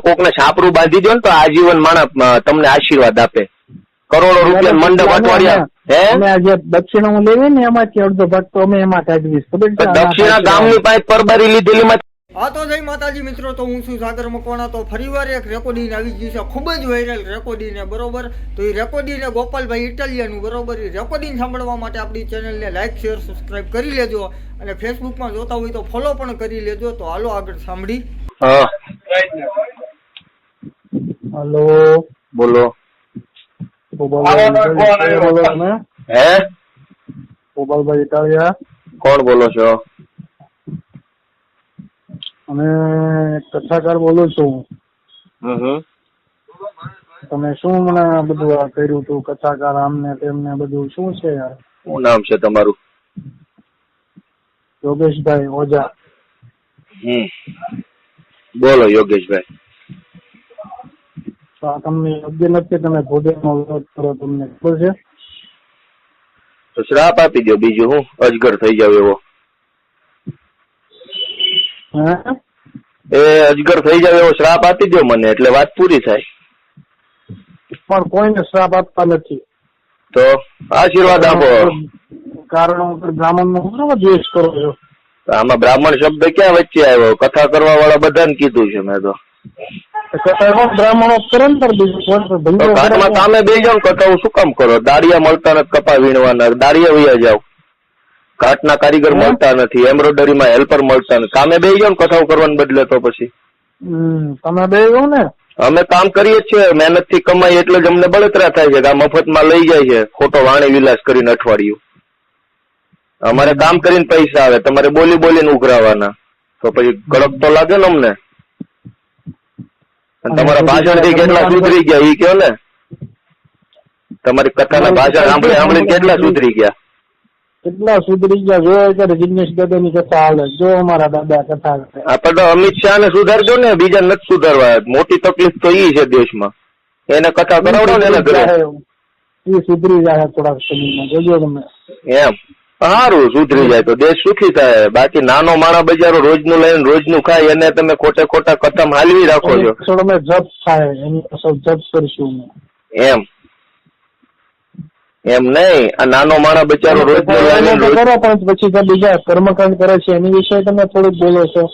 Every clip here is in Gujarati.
કોકને છાપરું બાંધી દો ને તો આજીવન માણસ તમને આશીર્વાદ આપે. કરોડો રૂપિયા મંડપ અઠવાડિયા હે? અમે આ જે દક્ષિણા હું લેવી ને એમાંથી અડધો ભાગ તો અમે એમાં કાઢવીશ ખબર દક્ષિણા ગામની પાસે પરબારી લીધેલી માં હા તો જય માતાજી મિત્રો તો હું છું સાગર મકવાણા. તો ફરીવાર એક રેકોર્ડિંગ આવી ગયું છે. ખૂબ જ વાયરલ રેકોર્ડિંગ ને બરોબર? તો એ રેકોર્ડિંગ ને ગોપાલભાઈ ઇટાલિયાનું બરોબર? એ રેકોર્ડિંગ સાંભળવા માટે આપણી ચેનલને લાઈક શેર સબસ્ક્રાઇબ કરી લેજો. અને ફેસબુકમાં જોતા હોય તો ફોલો પણ કરી લેજો. તો હાલો આગળ સાંભળી. હા. હલો. બોલો. બોલો તમે. હે? ગોપાલભાઈ ઇટાલિયા. કોણ બોલો છો? અને કથાકાર બોલું છું. તમે શું મને બધું કર્યું હતું કથાકાર આમને તેમને બધું? શું છે યાર? શું નામ છે તમારું? યોગેશભાઈ ઓઝા. હમ. બોલો યોગેશભાઈ. તો આ તમને યોગ્ય નથી તમે ભોજનનો વિરોધ કરો તમને ખબર છે? તો શ્રાપ આપી દો બીજું હું અજગર થઈ જાવ એવો. એ અજગર થઈ જાવ એવો શ્રાપ આપી દો મને એટલે વાત પૂરી થાય. પણ કોઈને શ્રાપ આપતા નથી. તો આશીર્વાદ આપો. કારણ બ્રાહ્મણ નો બરાબર દ્વેષ કરો છો. આમાં બ્રાહ્મણ શબ્દ ક્યાં વચ્ચે આવ્યો? કથા કરવા વાળા બધાને કીધું છે મેં તો. તો કથા બ્રાહ્મણો કરે ને તાર બીજું કોઈ તો તો ધંધો ઘાટમાં કરે સામે બે જાવ ને હું શું કામ કરો? દાડિયા મળતા નથી કપા વીણવાના. દાડિયા વૈયા જાવ ઘાટના કારીગર મળતા નથી એમ્બ્રોઇડરીમાં હેલ્પર મળતા નથી. કામે બે જાવ કથાઓ કરવાને બદલે તો પછી. તમે બે જાવ ને. અમે કામ કરીએ છીએ મહેનતથી કમાઈ એટલે જ અમને બળતરા થાય છે કે આ મફતમાં લઈ જાય છે. ખોટો વાણી વિલાસ કરીને અઠવાડિયું. અમારે કામ કરીને પૈસા આવે તમારે બોલી બોલીને ઉઘરાવાના. તો પછી કડક તો લાગે ને અમને. તમારા ભાષણથી કેટલા સુધરી ગયા ઈ કયો ને? તમારી કથાના ભાષણ સાંભળી સાંભળી કેટલા સુધરી ગયા? કેટલા સુધરી ગયા? જો અત્યારે જિગ્નેશ દાદા ની કથા હાલે જો અમારા દાદા કથા આપણે તો અમિત શાહ ને સુધારજો ને બીજા નથી સુધારવા. મોટી તકલીફ તો ઈ છે દેશમાં. એને કથા કરાવડો ને એને ઘરે એ સુધરી જાય થોડાક સમયમાં. જોજો તમે. એમ. સારું સુધરી જાય તો દેશ સુખી થાય. બાકી નાનો માણા બજારો રોજનું લઈને રોજનું ખાય એને તમે ખોટે ખોટા કથમ હાલવી રાખો છો. થોડો જપ થાય જપ કરીશું એમ. એમ નહીં આ નાનો માણા બચારો રોજ કરો પણ પછી બીજા કર્મકાંડ કરે છે એની વિશે તમે થોડુંક બોલો છો.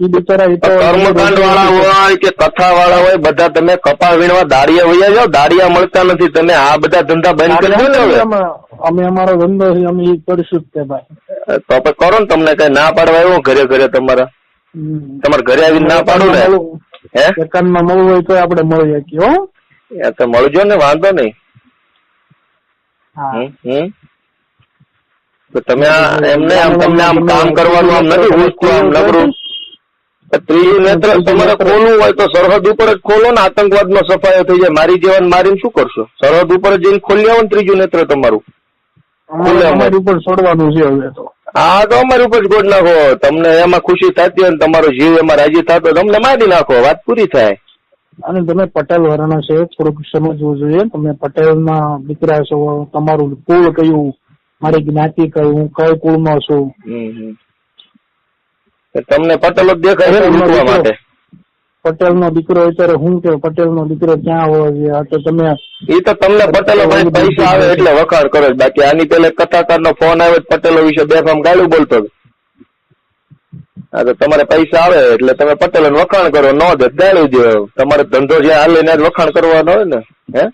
એ બિચારા એ તો કર્મકાંડ વાળા હોય કે કથા વાળા હોય બધા તમે કપા વીણવા દાડિયા વયા જાઓ દાડિયા મળતા નથી. તમે આ બધા ધંધા બંધ કરી દો અમે અમે અમારો ધંધો છે અમે એ કરીશું તે ભાઈ. તો પછી કરો ને તમને કઈ ના પાડવા આવ્યો ઘરે ઘરે તમારા? તમારે ઘરે આવીને ના પાડો ને? હે? એકાંતમાં મળવું હોય તો આપણે મળી શકીએ હો. એ તો મળજો ને વાંધો નહીં. હા. હમ. તો તમે એમને આમ તમને આમ કામ કરવાનું આમ નથી હું આમ નબળું ત્રીજું નેત્ર તમારે ખોલવું હોય તો સરહદ ઉપર જ ખોલો ને આતંકવાદ નો સફાયો થઈ જાય. મારી જેવાને મારીને શું કરશો? સરહદ ઉપર જઈને ખોલી આવો ને ત્રીજું નેત્ર તમારું. અમારી ઉપર છોડવાનું છે હવે તો. હા તો અમારી ઉપર જ ગોળ નાખો. તમને એમાં ખુશી થતી હોય તમારો જીવ એમાં રાજી થતો તમને મારી નાખો. વાત પૂરી થાય. અને તમે પટેલ વર્ણ છે થોડુંક સમજવું જોઈએ. તમે પટેલના દીકરા છો તમારું કુળ કયું? મારી જ્ઞાતિ કયું? હું કઈ કુળનો છું? તમને પટેલો જ દેખાય છે લૂંટવા માટે? પટેલનો દીકરો અત્યારે હું કે પટેલનો દીકરો ક્યાં હોય આ તો તમે એ તો તમને પટેલો પૈસા આવે એટલે વખાણ કરો. બાકી આની પેલે કથાકાર નો ફોન આવ્યો પટેલો વિશે બે બેફામ ગાળું બોલતો. હા તો તમારે પૈસા આવે એટલે તમે પટેલ વખાણ કરો. ન તો ગાળું દો તમારે ધંધો જ્યાં હાલે ને વખાણ કરવાનો હોય ને. હે?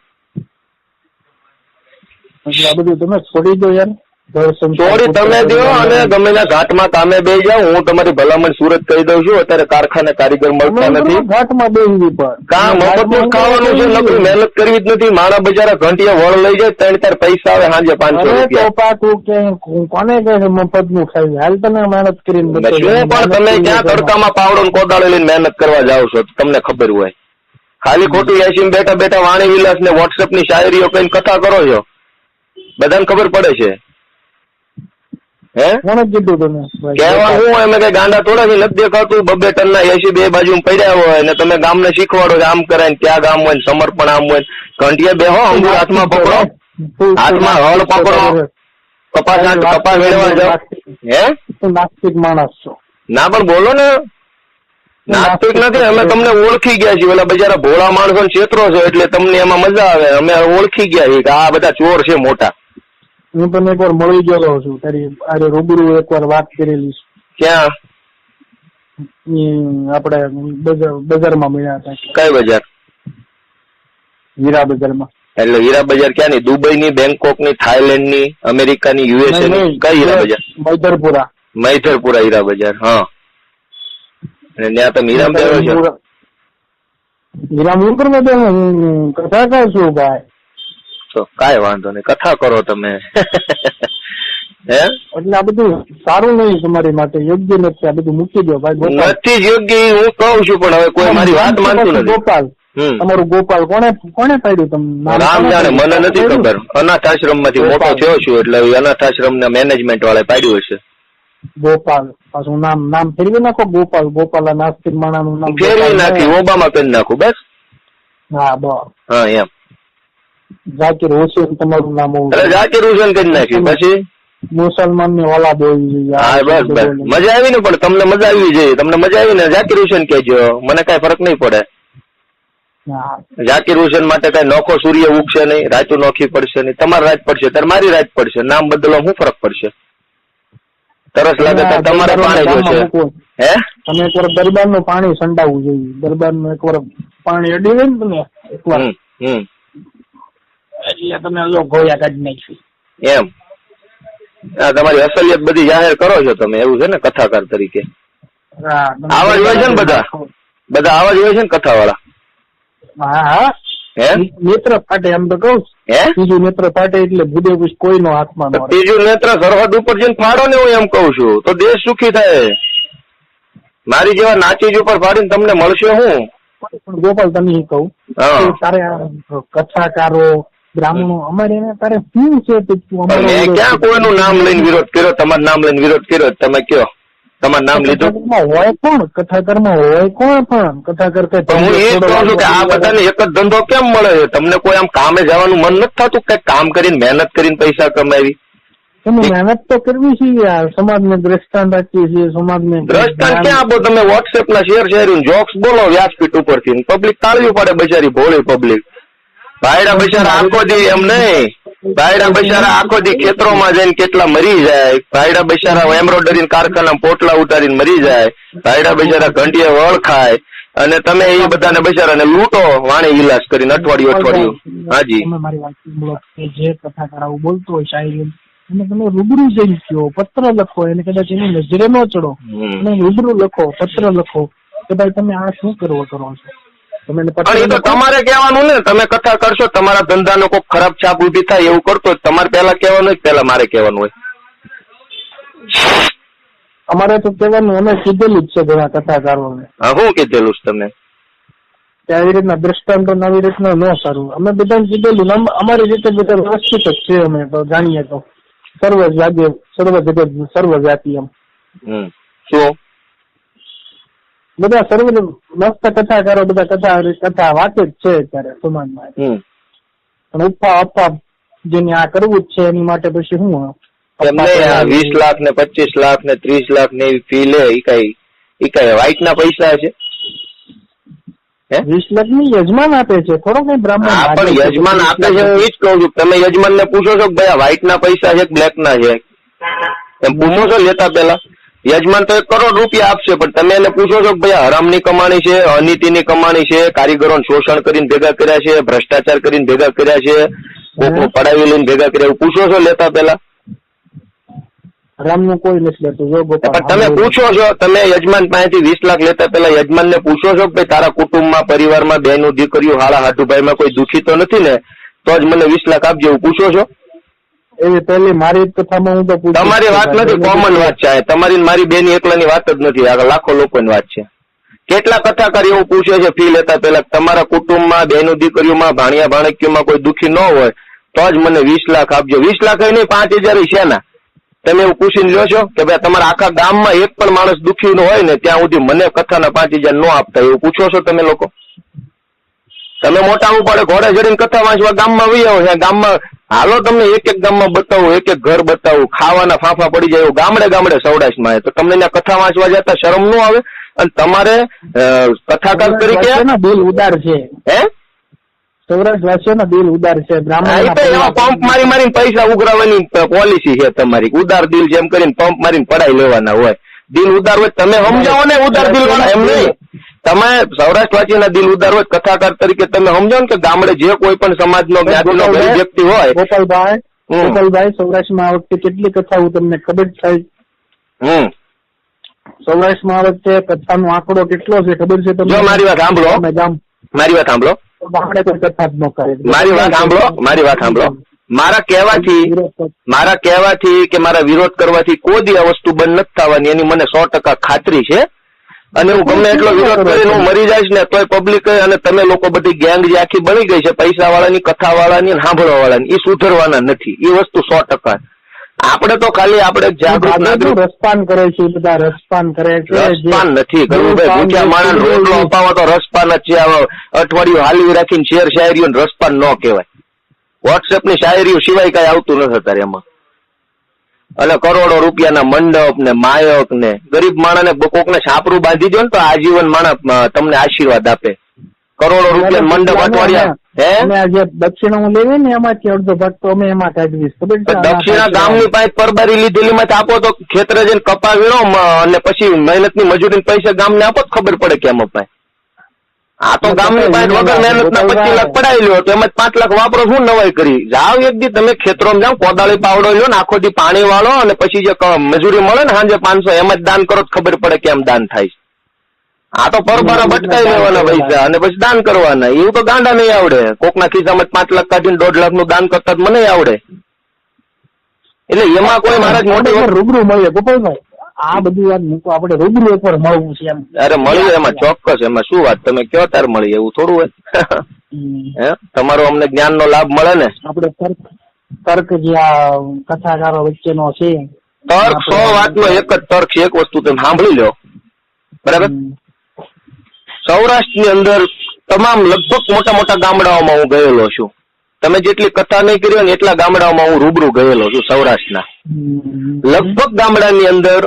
એટલે આ બધું તમે છોડી દો યાર. ચોરી તમે દો અને ગમે ના ઘાટમાં કામે બે જાઓ હું તમારી ભલામણ સુરત કહી દઉં છું અત્યારે કારખાને કારીગર મળતા નથી. ઘાટમાં બેસવી પણ. કામ મફતનું ખાવાનું છે નકરી મહેનત કરવી જ નથી મારા બજારા ઘંટિયા વળ લઈ જાય ત્રણ ચાર પૈસા આવે સાંજે પાંચસો રૂપિયા. તું કે કોને કહે છે મફતનું ખાઈ? હાલ તમે મહેનત કરીને શું પણ તમે ક્યાં તડકામાં પાવડો ને કોદાળો લઈને મહેનત કરવા જાઓ છો? તમને ખબર હોય. ખાલી ખોટું એસી બેઠા બેઠા વાણી વિલાસ ને વોટ્સએપની શાયરીઓ કઈ કથા કરો છો? બધાને ખબર પડે છે. હે? કીધું તને કહેવા હું એમ કઈ ગાંડા થોડા છે નથી દેખાતું બબે ટન ના એસી બે બાજુ પડ્યા હોય ને તમે ગામને શીખવાડો કે આમ કરાય ને ત્યાં ગામ હોય સમર્પણ આમ હોય ને. બે હો અંગુર હાથમાં પકડો. હાથમાં હળ પકડો. કપાસ કપાસ વેડવા જાઓ. હે? નાસ્તિક માણસ છો. ના પણ બોલો ને. નાસ્તિક નથી અમે તમને ઓળખી ગયા છીએ. ઓલા બજારા ભોળા માણસો ક્ષેત્રો છે એટલે તમને એમાં મજા આવે. અમે ઓળખી ગયા છીએ કે આ બધા ચોર છે મોટા. હું તને એકવાર મળી ગયેલો છું તારી અરે રૂબરૂ એકવાર વાત કરેલી ક્યાં? આપણે બજાર બજારમાં મળ્યા હતા. કઈ બજાર? હીરા બજારમાં. એટલે હીરા બજાર ક્યાં ની દુબઈ ની બેંકોકની થાઈલેન્ડની અમેરિકા ની યુએસએ ની કઈ હીરા બજાર? મૈધરપુરા મૈધરપુરા હીરા બજાર હા. અને ત્યાં તમે હીરા બજાર હીરા હીરામ હું કરવા દે હું કથા કહું છું ભાઈ? તો કાંઈ વાંધો નહીં. કથા કરો તમે. હે? એટલે આ બધું સારું નહીં તમારી માટે. યોગ્ય નથી. આ બધું મૂકી દો ભાઈ. નથી યોગ્ય હું કહું છું પણ હવે કોઈ મારી વાત માનતું નથી. ગોપાલ. તમારું ગોપાલ કોને કોને પાડ્યું તમને રામ જાણે મને નથી ખબર. અનાથ આશ્રમમાંથી મોટો થયો છું એટલે અનાથ આશ્રમ ના મેનેજમેન્ટ વાળા પાડ્યું હશે. ગોપાલ. પાછું નામ નામ ફેરવી નાખો ગોપાલ. ગોપાલ નાસ્તિક નાસ્તિક માણાનું નામ ફેરવી નાખી ઓબામા કરી નાખું બસ? હા બસ. હા એમ. ઝાકીર હુસેન તમારું નામ જાકીર હુસેન કરી નાખ્યું પછી? મુસલમાનની ઓલાદ હોવી જોઈએ હા બસ બસ. મજા આવી ને પણ તમને મજા આવી જોઈએ તમને મજા આવી ને જાકીર હુસેન કહેજો. મને કઈ ફરક નહીં પડે. જાકીર હુસેન માટે કઈ નોખો સૂર્ય ઉગશે નહીં રાતું નોખી પડશે નહીં. તમારી રાત પડશે ત્યારે મારી રાત પડશે. નામ બદલવા શું ફરક પડશે? તરસ લાગે તો તમારે પાણી જોશે. હે? તમે એકવાર દરબારનું પાણી સંડાવવું જોઈએ. દરબારનું એકવાર પાણી અડી ને એકવાર. એટલે તમે ગોળિયા કાઢી નાખી એમ. તમારી અસલિયત બધી જાહેર કરો છો તમે એવું છે ને કથાકાર તરીકે? આવા જ હોય છે ને બધા? બધા આવા જ હોય છે ને કથા વાળા હા. હા? નેત્ર ફાટે એમ તો કઉ હે? ત્રીજું નેત્ર ફાટે એટલે ભૂદે કોઈ કોઈનો હાથમાં ત્રીજું નેત્ર સરહદ ઉપર જઈને ફાડો ને હું એમ કઉ છું તો દેશ સુખી થાય. મારી જેવા નાચીજ ઉપર ફાડીને તમને મળશે હું? પણ ગોપાલ તમે કહું. તારે કથાકારો બ્રાહ્મણો. અમારે એને તારે શું છે મેં ક્યાં કોઈનું નામ લઈને વિરોધ કર્યો? તમારું નામ લઈને વિરોધ કર્યો તમે કયો? તમારું નામ લીધું? હોય કોણ? કથાકારમાં હોય કોણ પણ? કથાકર કઈ હું એ કહું છું કે આ બધાને એક જ ધંધો કેમ મળે છે? તમને કોઈ આમ કામે જવાનું મન નથી થતું? કઈ કામ કરીને મહેનત કરીને પૈસા કમાવી? તમે મહેનત તો કરવી છે યાર. સમાજને દ્રષ્ટાંત આપીએ છીએ સમાજને દ્રષ્ટાંત ક્યાં આપો? તમે વોટ્સએપ ના શેર શેર જોક્સ બોલો વ્યાસપીઠ ઉપરથી. પબ્લિક તાળવી પડે બચારી ભોળી પબ્લિક ભાઈડા બિચારા આખો દી એમ નહીં. ભાઈડા બિચારા આખો દી ખેતરોમાં જઈને કેટલા મરી જાય. ભાઈડા બિચારા એમ્બ્રોઇડરી કારખાના પોટલા ઉતારીને મરી જાય. ભાઈડા બિચારા ઘંટીએ વળ ખાય. અને તમે એ બધાને બચારાને લૂંટો વાણી ઇલાજ કરીને અઠવાડિયું અઠવાડિયું. હાજી. તમે મારી વાત જે બોલતો હોય શાયરી અને તમે રૂબરૂ જઈને કહો પત્ર લખો એને કદાચ એની નજરે ન ચડો. અને રૂબરૂ લખો પત્ર લખો કે ભાઈ તમે આ શું કરવો કરો છો? તમારે કહેવાનું ને તમે કથા કરશો તમારા ધંધાનો કોઈ ખરાબ છાપ ઊભી થાય એવું કરતો તમારે પહેલા કહેવાનું હોય પહેલા મારે કહેવાનું હોય. અમારે તો કહેવાનું અમે કીધેલું જ છે ઘણા કથાકારોને. હા શું કીધેલું છે તમે કે આવી રીતના દ્રષ્ટાંતો આવી રીતના ન સારું. અમે બધાને કીધેલું અમારી રીતે બધા વ્યવસ્થિત જ છે અમે તો જાણીએ તો. સર્વ જાગે સર્વ જગત સર્વ જાતિ એમ શું? બધા સર્વ મસ્ત કથાકારો બધા કથા કથા વાંચે જ છે અત્યારે સમાજમાં. પણ ઉપા અપા જેને આ કરવું જ છે એની માટે પછી હું એમને વીસ લાખ ને પચીસ લાખ ને ત્રીસ લાખ ને એવી ફી લે ઈ કઈ ઈ કઈ વ્હાઈટ ના પૈસા છે? વીસ લાખની યજમાન આપે છે થોડો કઈ બ્રાહ્મણ પણ યજમાન આપે છે હું એ જ કહું છું તમે યજમાન ને પૂછો છો કે ભાઈ વ્હાઈટ ના પૈસા છે બ્લેક ના છે? એમ પૂછો છો લેતા પેલા યજમાન તો એક કરોડ રૂપિયા આપશે પણ તમે એને પૂછો છો કે ભાઈ હરામની કમાણી છે અનીતિની કમાણી છે કારીગરોને શોષણ કરીને ભેગા કર્યા છે ભ્રષ્ટાચાર કરીને ભેગા કર્યા છે કોકનું પડાવી લઈને ભેગા કર્યા પૂછો છો લેતા પેલા રામનું કોઈ નથી લેતું જો પણ તમે પૂછો છો તમે યજમાન પાસેથી વીસ લાખ લેતા પેલા યજમાનને પૂછો છો કે ભાઈ તારા કુટુંબમાં પરિવારમાં બેનું દીકરીઓ હાળા હાટુભાઈમાં કોઈ દુખી તો નથી ને? તો જ મને વીસ લાખ આપજો એવું પૂછો છો? એવી પહેલી મારી કથામાં હું તો તમારી વાત નથી કોમન વાત છે. તમારી મારી બેની એકલાની વાત જ નથી. આ લાખો લોકોની વાત છે. કેટલા કથાકાર એવું પૂછે છે ફી લેતા પેલા તમારા કુટુંબમાં બહેનો દીકરીઓમાં ભાણિયા ભાણકીઓમાં કોઈ દુખી ન હોય તો જ મને વીસ લાખ આપજો. વીસ લાખ નહીં પાંચ હજાર છે ના. તમે એવું પૂછીને લ્યો છો કે ભાઈ તમારા આખા ગામમાં એક પણ માણસ દુખી ન હોય ને ત્યાં સુધી મને કથાના પાંચ હજાર ન આપતા એવું પૂછો છો તમે લોકો? તમે મોટા ઉપાડે ઘોડે ચડીને કથા વાંચવા ગામમાં વહી આવો ગામમાં હાલો તમને એક એક ગામમાં બતાવું એક એક ઘર બતાવું. ખાવાના ફાંફા પડી જાય ગામડે ગામડે સૌરાષ્ટ્રમાં તો તમને ત્યાં કથા વાંચવા જતા શરમ ન આવે? અને તમારે કથાકાર તરીકે દિલ ઉદાર છે. હે? સૌરાષ્ટ્ર વાસીઓના દિલ ઉદાર છે. બ્રાહ્મણ પંપ મારી મારીને પૈસા ઉઘરાવવાની પોલિસી છે તમારી. ઉદાર દિલ જેમ કરીને પંપ મારીને પડાઈ લેવાના હોય. દિલ ઉદાર હોય તમે સમજાવો ને ઉદાર દિલ વાળા એમ નહીં. તમે સૌરાષ્ટ્રવાસીના દિલ ઉદાર હોય કથાકાર તરીકે તમે સમજો ને કે ગામડે જે કોઈ પણ સમાજનો જ્ઞાતિનો ગરીબ વ્યક્તિ હોય ગોપાલભાઈ ગોપાલભાઈ સૌરાષ્ટ્રમાં આ વખતે કેટલી કથાઓ તમને ખબર થાય હમ. સૌરાષ્ટ્રમાં આ વખતે કથાનો આંકડો કેટલો છે ખબર છે તમને? મારી વાત સાંભળો. મારી વાત સાંભળો. ગામડે કોઈ કથા જ ન કરે. મારી વાત સાંભળો મારી વાત સાંભળો. મારા કહેવાથી મારા કહેવાથી કે મારા વિરોધ કરવાથી કોઈ દી આ વસ્તુ બંધ નથી થવાની. એની મને સો ટકા ખાતરી છે. અને હું ગમે એટલો વિરોધ કરીને હું મરી જઈશ ને તોય પબ્લિક અને તમે લોકો બધી ગેંગ જે આખી બની ગઈ છે પૈસા વાળાની કથા વાળાની સાંભળવા વાળાની એ સુધરવાના નથી. એ વસ્તુ સો ટકા. આપણે તો ખાલી આપણે જાગૃત નાગરિક. રસપાન કરે છે બધા રસપાન કરે છે રસપાન નથી. કરવું ભાઈ ભૂખ્યા માણસ રોટલો અપાવો તો રસપાન જ છે. અઠવાડિયું હાલવી રાખીને શેર શાયરીઓ રસપાન ન કહેવાય. વોટ્સએપની શાયરીઓ સિવાય કઈ આવતું નથી અત્યારે એમાં અને કરોડો રૂપિયાના મંડપ ને માયક ને ગરીબ માણસને કોકને છાપરું બાંધી દો ને તો આજીવન માણસ તમને આશીર્વાદ આપે. કરોડો રૂપિયા મંડપ અઠવાડિયા હે? જે દક્ષિણા લેવી ને એમાંથી અડધો ભાગ તો અમે એમાં કાઢવીશ ખબર છે? દક્ષિણા ગામની પાસે પરબારી લીધેલી આપો તો ખેતરે જઈને કપા વીણો અને પછી મહેનતની મજૂરી પૈસા ગામને આપો તો ખબર પડે કેમ અપાય આ તો ગામની પાસે વગર મહેનત ના પચીસ લાખ પડાવી લ્યો તો એમાં પાંચ લાખ વાપરો શું નવાઈ કરી? જાવ એક દી તમે ખેતરોમાં જાઓ કોદાળી પાવડો લ્યો ને આખો દી પાણી વાળો અને પછી જે મજૂરી મળે ને સાંજે પાંચસો એમ જ દાન કરો તો ખબર પડે કેમ દાન થાય. આ તો પરબારા ભટકાઈ લેવાના પૈસા અને પછી દાન કરવાના. એવું તો ગાંડા નહીં આવડે. કોકના ખિસ્સામાં પાંચ લાખ કાઢીને દોઢ લાખનું દાન કરતા મને આવડે. એટલે એમાં કોઈ મારા મોટી રૂબરૂ મળીએ ગોપાલભાઈ. આ બધી વાત મૂકો આપણે રૂબરૂ એકવાર મળવું છે એમ. અરે મળીએ એમાં ચોક્કસ એમાં. શું વાત? તમે કયો તાર મળીએ? એવું થોડું હોય? હે? તમારો અમને જ્ઞાન નો લાભ મળે ને? આપણે તર્ક તર્ક જે આ કથાકારો વચ્ચેનો છે તર્ક સો વાતનો એક જ તર્ક છે એક વસ્તુ તમે સાંભળી લો. બરાબર. સૌરાષ્ટ્રની અંદર તમામ લગભગ મોટા મોટા ગામડાઓમાં હું ગયેલો છું. તમે જેટલી કથા નહીં કરી હોય ને એટલા ગામડાઓમાં હું રૂબરૂ ગયેલો છું સૌરાષ્ટ્રના. લગભગ ગામડાની અંદર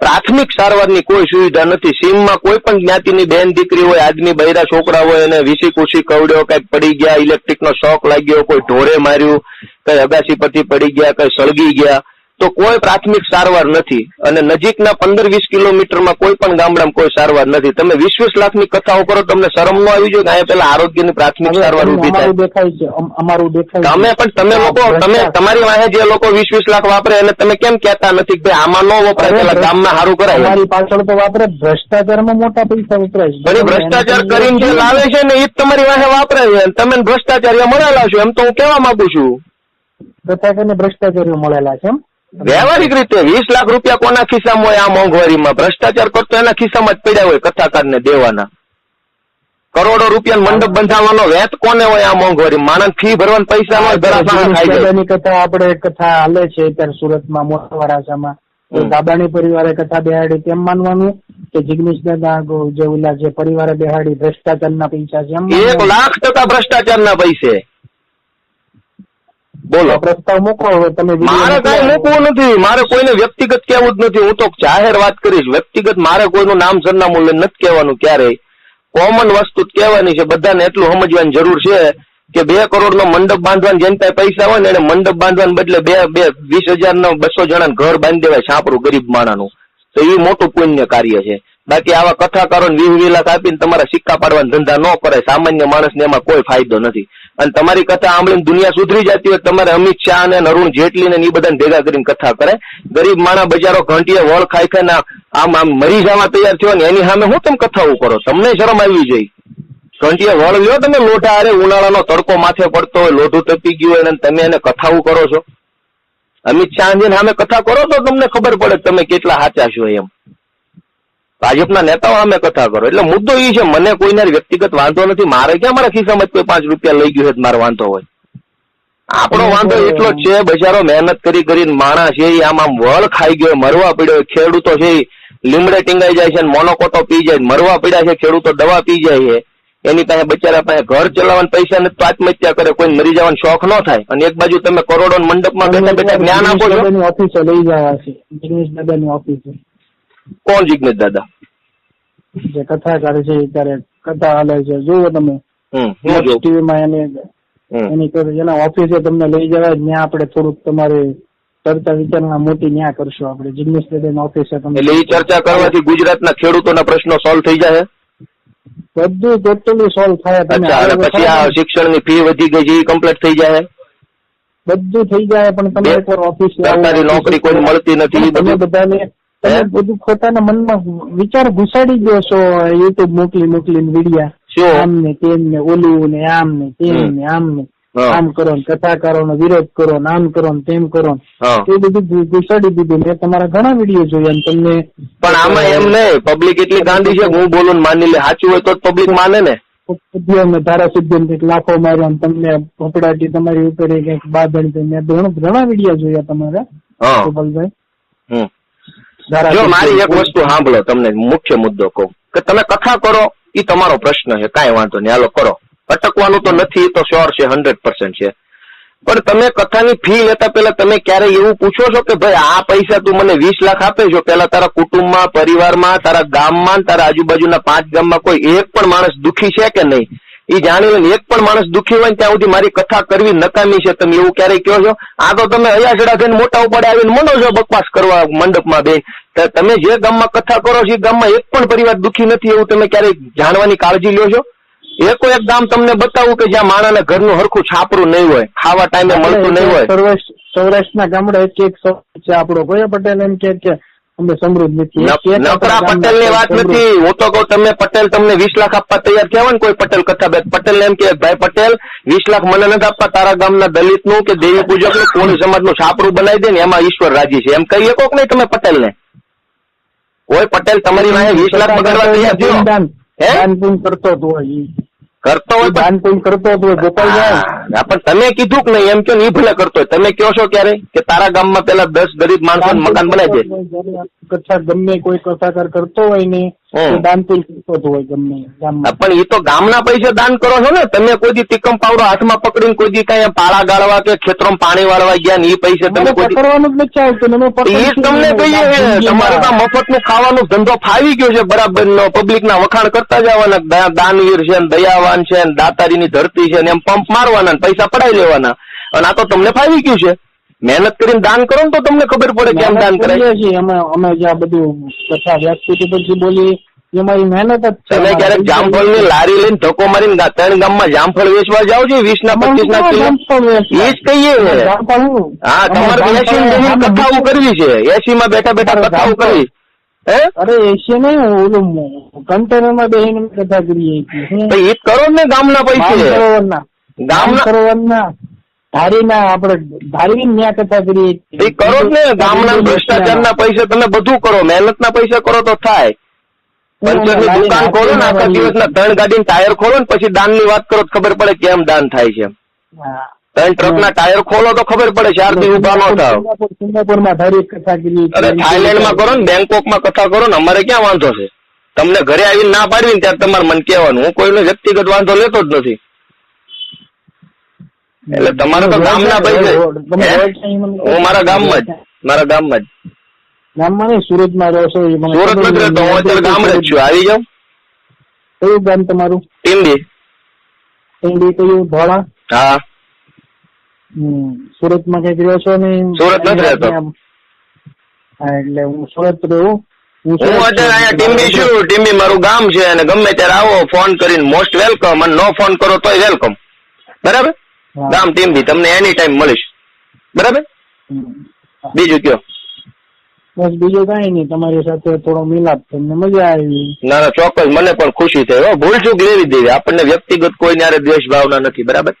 પ્રાથમિક સારવારની કોઈ સુવિધા નથી. સીમમાં કોઈ પણ જ્ઞાતિની બેન દીકરી હોય આદમી બૈરા છોકરા હોય, એને વીસી કુસી કવડ્યો, કઈ પડી ગયા ઇલેક્ટ્રિક નો શોક લાગ્યો, કોઈ ઢોરે માર્યું, કઈ અગાસી પરથી પડી ગયા, કઈ સળગી ગયા તો કોઈ પ્રાથમિક સારવાર નથી અને નજીકના પંદર વીસ કિલોમીટરમાં કોઈ પણ ગામડામાં કોઈ સારવાર નથી. તમે વીસ વીસ લાખની કથાઓ કરો તમને શરમ ન આવી જોઈએ અહીંયા પેલા આરોગ્યની પ્રાથમિક સારવાર ઊભી થાય. અમારું દેખાય છે. અમારું દેખાય તમે પણ તમે લોકો તમે તમારી વાહે જે લોકો વીસ વીસ લાખ વાપરે એને તમે કેમ કહેતા નથી કે આમાં ન વપરાય પેલા ગામમાં સારું કરાય પાછળ તો વાપરે ભ્રષ્ટાચારમાં મોટા પૈસા વપરાય છે. ભ્રષ્ટાચાર કરીને જે લાવે છે ને એ જ તમારી વાહે વાપરે છે. અને તમે ભ્રષ્ટાચાર્ય મળેલા છો એમ તો હું કહેવા માંગુ છું. કથાકારને ભ્રષ્ટાચારીઓ મળેલા છે એમ? વ્યવહારિક રીતે વીસ લાખ રૂપિયા કોના ખિસ્સામાં હોય આ મોંઘવારીમાં? ભ્રષ્ટાચાર કરતો એના ખિસ્સામાં જ પડ્યા હોય કથાકારને દેવાના. કરોડો રૂપિયા મંડપ બંધાવવાનો વેત કોને હોય આ મોંઘવારી? માણસ ફી ભરવાના પૈસા હોય દાદાની કથા આપણે કથા હાલે છે અત્યારે સુરતમાં મોટા વરાછામાં. દાદાની પરિવારે કથા બેહાડી તેમ માનવાનું કે જિગ્નેશ દાદા જેવું જે પરિવારે બેહાડી ભ્રષ્ટાચારના પૈસા છે એક લાખ ટકા ભ્રષ્ટાચારના પૈસે. બોલો. પ્રસ્તાવ મૂકો હવે તમે મારે કઈ મૂકવું નથી. મારે કોઈને વ્યક્તિગત કહેવું જ નથી. હું તો જાહેર વાત કરીશ. વ્યક્તિગત મારે કોઈનું નામ સરનામું લઈને નથી કહેવાનું ક્યારેય. કોમન વસ્તુ જ કહેવાની છે. બધાને એટલું સમજવાની જરૂર છે કે બે કરોડ નો મંડપ બાંધવાની જેને પાસે પૈસા હોય ને એને મંડપ બાંધવાને બદલે બે બે વીસ હજાર નો બસો જણા ઘર બાંધી દેવાય છાપરું ગરીબ માણાનું. તો એ મોટું પુણ્ય કાર્ય છે. બાકી આવા કથાકારો વીસ વીસ લાખ આપીને તમારા સિક્કા પાડવાના ધંધા ન કરાય. સામાન્ય માણસને એમાં કોઈ ફાયદો નથી. અને તમારી કથા સાંભળીને દુનિયા સુધરી જતી હોય તમારે અમિત શાહ અને અરુણ જેટલી ને એ બધાને ભેગા કરીને કથા કરે. ગરીબ માણા બજારો ઘંટીએ વળ ખાઈ ખાઈને આમ આમ મરી જવા તૈયાર થયો ને એની સામે હું તમે કથાઓ કરો? તમને શરમ આવી જઈ ઘંટીએ વળ લ્યો તમે લોઢા અરે ઉનાળાનો તડકો માથે પડતો હોય, લોઢું તપી ગયું હોય ને તમે એને કથાઓ કરો છો. અમિત શાહ સામે કથા કરો તો તમને ખબર પડે તમે કેટલા સાચા છો એમ. ભાજપના નેતાઓ અમે કથા કરો. એટલે મુદ્દો એ છે મને કોઈને વ્યક્તિગત વાંધો નથી. મારે ક્યાં મારા ખિસ્સામાં કોઈ પાંચ રૂપિયા લઈ ગયું છે મારે વાંધો હોય. આપણો વાંધો એટલો જ છે બજારો મહેનત કરી કરીને માણસ છે આમ આમ વળ ખાઈ ગયો મરવા પડ્યો ખેડૂતો છે લીમડે ટીંગાઈ જાય છે ને મોનોકોટો પી જાય મરવા પડ્યા છે ખેડૂતો દવા પી જાય છે. એની પાસે બચારા પાસે ઘર ચલાવવાના પૈસા નથી તો આત્મહત્યા કરે કોઈ મરી જવાનો શોખ ન થાય. અને એક બાજુ તમે કરોડો મંડપમાં બેઠા બેઠા જ્ઞાન આપો છો. ઓફિસે લઈ જવા છે ઓફિસે કોણ જિગ્નેશ દાદા? જે કથાકાર છે ત્યારે કથા હાલે છે. જુઓ તમે. ટીવીમાં એને એની એના ઓફિસે તમને લઈ જવાય ત્યાં આપણે થોડુંક તમારે ચર્ચા વિચારણા મોટી ન્યા કરશું આપણે. જિગ્નેશ દાદાની ઓફિસે તમે એટલે એ ચર્ચા કરવાથી ગુજરાતના ખેડૂતોના પ્રશ્નો સોલ્વ થઈ જાય બધું ટોટલી સોલ્વ થાય. તમે અને પછી આ શિક્ષણની ફી વધી ગઈ છે એ કમ્પ્લીટ થઈ જાય બધું થઈ જાય પણ તમે એકવાર ઓફિસે સરકારી નોકરી કોઈ મળતી નથી, તમે બધું. બધાને તમે બધું પોતાના મનમાં વિચાર ઘુસાડી દો છો યુટ્યુબ મોકલી મોકલીને વિડિયા? આમ ને તેમ ને ઓલું ને આમ ને તેમ ને આમ ને. આમ કરો ને કથાકારો નો વિરોધ કરો ને આમ કરો ને તેમ કરો એ બધું ઘુસાડી દીધું. મેં તમારા ઘણા વીડિયો જોયા તમને. પણ આમાં એમ નહીં પબ્લિક એટલી ગાંધી છે હું બોલું માની લે સાચું હોય તો પબ્લિક માને ને. ઉદ્યોગને ધારાસભ્ય લાખો માર્યા તમને ફફડાટી તમારી ઉપર કંઈક કંઈક મેં ઘણું ઘણા વીડિયો જોયા તમારા ગોપાલભાઈ. જો મારી એક વસ્તુ સાંભળો તમને મુખ્ય મુદ્દો કહું. કે તમે કથા કરો એ તમારો પ્રશ્ન છે કાંઈ વાંધો નહીં હાલો કરો. અટકવાનું તો નથી તો શ્યોર છે હંડ્રેડ પર્સન્ટ છે. પણ તમે કથાની ફી લેતા પહેલા તમે ક્યારે એવું પૂછો છો કે ભાઈ આ પૈસા તું મને વીસ લાખ આપે છો? પેલા તારા કુટુંબમાં પરિવારમાં તારા ગામમાં તારા આજુબાજુના પાંચ ગામમાં કોઈ એક પણ માણસ દુખી છે કે નહીં? એ જાણી લે એક પણ માણસ દુઃખી હોય ત્યાં સુધી મારી કથા કરવી નકામી છે. તમે એવું ક્યારેય કહો છો? આ તો તમે અયાસડા થઈને મોટા ઉપાડે આવીને મંડો છો બકવાસ કરવા મંડપમાં બેન. તમે જે ગામમાં કથા કરો છો એ ગામમાં એક પણ પરિવાર દુઃખી નથી એવું તમે ક્યારેય જાણવાની કાળજી લ્યો છો? એકો એક ગામ તમને બતાવું કે જ્યાં માણાના ઘરનું હરખું છાપરું નહીં હોય ખાવા ટાઈમે મળતું નહીં હોય. સૌરાષ્ટ્ર સૌરાષ્ટ્રના ગામડા એક એક છે આપણો. કોઈ પટેલ એમ કે કે અમે સમૃદ્ધ નથી. નકરા પટેલની વાત નથી. હું તો કહું તમે પટેલ તમને વીસ લાખ આપવા તૈયાર થયા ને કોઈ પટેલ કથા બે પટેલ એમ કે ભાઈ પટેલ વીસ લાખ મને નથી આપવા તારા ગામના દલિતનું કે દેવી પૂજકનું કોળી સમાજનું છાપરું બનાવી દે ને એમાં ઈશ્વર રાજી છે. એમ કહી શકો કે નહીં તમે પટેલ ને કોઈ પટેલ તમારી પાસે વીસ લાખ પકડવા તૈયાર થયો? હે? કરતો હતો. કરતો હોય દાન પુણ્ય કરતો હતો ગોપાલભાઈ પણ તમે કીધું કે નહીં એમ કે નહીં ભલે કરતો હોય. તમે કહો છો ક્યારે કે તારા ગામમાં પેલા દસ ગરીબ માણસો મકાન બનાવી દે કચ્છા ગમે કોઈ કથાકાર કરતો હોય ને હમ. તો દાન હોય ગમે પણ એ તો ગામના પૈસે દાન કરો છો ને તમે કોઈ દી તિકમ પાવડો હાથમાં પકડીને કોઈ દી કઈ પાળા ગાળવા કે ખેતરોમાં પાણી વાળવા ગયા ને એ પૈસે તમે પકડવાનું જ નથી એ તમને કહીએ તમારે તો મફતનું ખાવાનું ધંધો ફાવી ગયો છે બરાબર નો પબ્લિક ના વખાણ કરતા જવાના દાનવીર છે ને દયાવાન છે ને દાતારીની ધરતી છે ને એમ પંપ મારવાના પૈસા પડાઈ લેવાના અને આ તો તમને ફાવી ગયું છે. મહેનત કરીને દાન કરો ને તો તમને ખબર પડે કેમ દાન કરાય. છે અમે અમે જે આ બધું કથા વ્યાસપીઠ પરથી બોલી એમાં મહેનત જ તમે ક્યારેક જામફળની લારી લઈને ધક્કો મારીને ત્રણ ગામમાં જામફળ વેચવા જાવ છો? વીસ ના પચીસ ના કિલો? એ જ કહીએ હા? તમારે એસી જમીન કથાઓ કરવી છે. એસી માં બેઠા બેઠા કથાઓ કરવી. હે? અરે એસી ને ઓલું કન્ટેનરમાં બેસીને કથા કરીએ? તો એ કરો ને ગામના પૈસે. ગામના સરોવરના ધારીના આપણે ધારી ન્યા કથા કરીએ. કરો ને ગામના ભ્રષ્ટાચારના પૈસે તમે બધું કરો મહેનતના પૈસા કરો તો થાય. પંચરની દુકાન ખોલો ને આખા દિવસના ત્રણ ગાડીના ટાયર ખોલો ને પછી દાનની વાત કરો તો ખબર પડે કેમ દાન થાય છે. ત્રણ ત્રણ ટ્રકના ટાયર ખોલો તો ખબર પડે ચાર દિવસ ઊભા નો થાવ. સિંગાપુર- સિંગાપુરમાં ધારી કથા કરી. અરે થાઈલેન્ડમાં કરો ને બેંકોકમાં કથા કરો ને અમારે ક્યાં વાંધો છે? તમને ઘરે આવીને ના પાડવી ને ત્યારે તમારે મને કહેવાનું. હું કોઈનો વ્યક્તિગત વાંધો લેતો જ નથી. એટલે તમારે તો ગામના તમે હે? મારા ગામમાં જ. મારા ગામમાં જ. ગામમાં નહીં સુરતમાં રહો છો સુરત નથી રહેતો હું અત્યારે ગામ જ છું. આવી જાઉં? કયું ગામ તમારું? ટીમડી ઈંડી કયું? ધોળા? હા. સુરતમાં કંઈક રહ્યો છો ને સુરત નથી રહેતો. હા એટલે હું સુરત રહું. હું અત્યારે અહીંયા ટીમ્બી છું. ટીમ્બી મારું ગામ છે અને ગમે ત્યારે આવો ફોન કરીને મોસ્ટ વેલકમ. અને નો ફોન કરો તોય વેલકમ. બરાબર. ગામ ટીમ્બી તમને એની ટાઈમ મળીશ. બરાબર? બીજું કયો? બસ બીજું કઈ નહીં તમારી સાથે થોડો મિલાપ તમને મજા આવી. ના ના ચોક્કસ મને પણ ખુશી થઈ હો. ભૂલ ચૂક લેવી દેવી આપણને વ્યક્તિગત કોઈ યારે દ્વેષ ભાવના નથી બરાબર?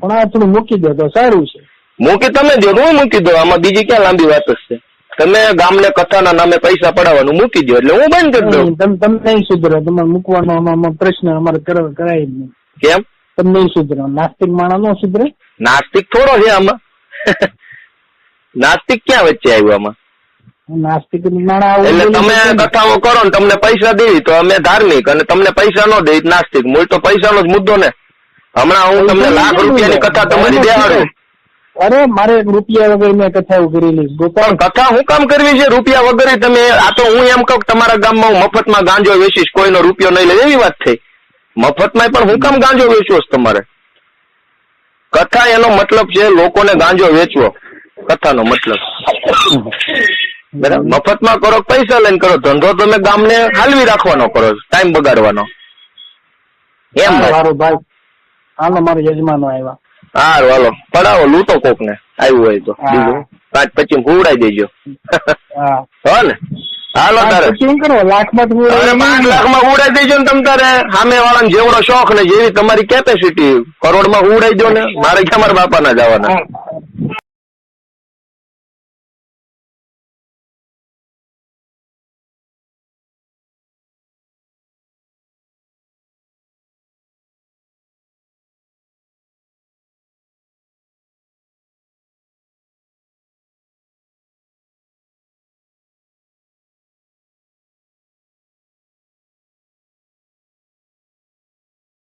પણ આ થોડું મૂકી દો તો સારું છે. મૂકી તમે દો હું મૂકી દો આમાં બીજી ક્યાં લાંબી વાત છે? તમે ગામને કથાના નામે પૈસા પડાવવાનું મૂકી દો એટલે હું બંધ કરી દઉં. તમે તમે નહીં સુધરો. તમારે મૂકવાનો પ્રશ્ન અમારે કર- કરાય જ નહીં. કેમ? તમે નહીં સુધરો નાસ્તિક માણસ નો સુધરે નાસ્તિક થોડો છે આમાં. નાસ્તિક ક્યાં વચ્ચે આવ્યું આમાં? નાસ્તિક આવું એટલે તમે કથાઓ કરો ને તમને પૈસા દેવી તો અમે ધાર્મિક અને તમને પૈસા નો દે નાસ્તિક. મૂળ તો પૈસાનો જ મુદ્દો ને. હમણાં હું તમને લાખ રૂપિયાની કથા તમારી દેવાડું અરે મારે રૂપિયા વગર મેં કથા કરેલી ગોપાલ કથા હું કામ કરવી છે? રૂપિયા વગર તમે આ તો હું એમ કહું તમારા ગામમાં હું મફતમાં ગાંજો વેચીશ કોઈનો રૂપિયો નહીં લે. એવી વાત થઈ. મફતમાં પણ હું કામ ગાંજો વેચવો છે તમારે? કથા એનો મતલબ છે લોકોને ગાંજો વેચવો. કથાનો મતલબ. બરાબર? મફતમાં કરો પૈસા લઈને કરો. ધંધો તમે ગામને હાલવી રાખવાનો કરો ટાઈમ બગાડવાનો. એમ ભાઈ. હાલો મારા યજમાનો આવ્યા. હારું હાલો પડાવો લૂંટો કોક ને આવ્યું હોય તો. બીજું. પાંચ પછી હુવડાઈ દેજો. હા. હો ને? હાલો તારે. શું કરો લાખમાં તો પાંચ લાખમાં ઉડાઈ દેજો ને તમ તારે. સામે વાળાને જેવડો શોખ ને જેવી તમારી કેપેસિટી કરોડમાં ઉડાઈ દો ને. મારે ક્યાં મારા બાપા ના જવાના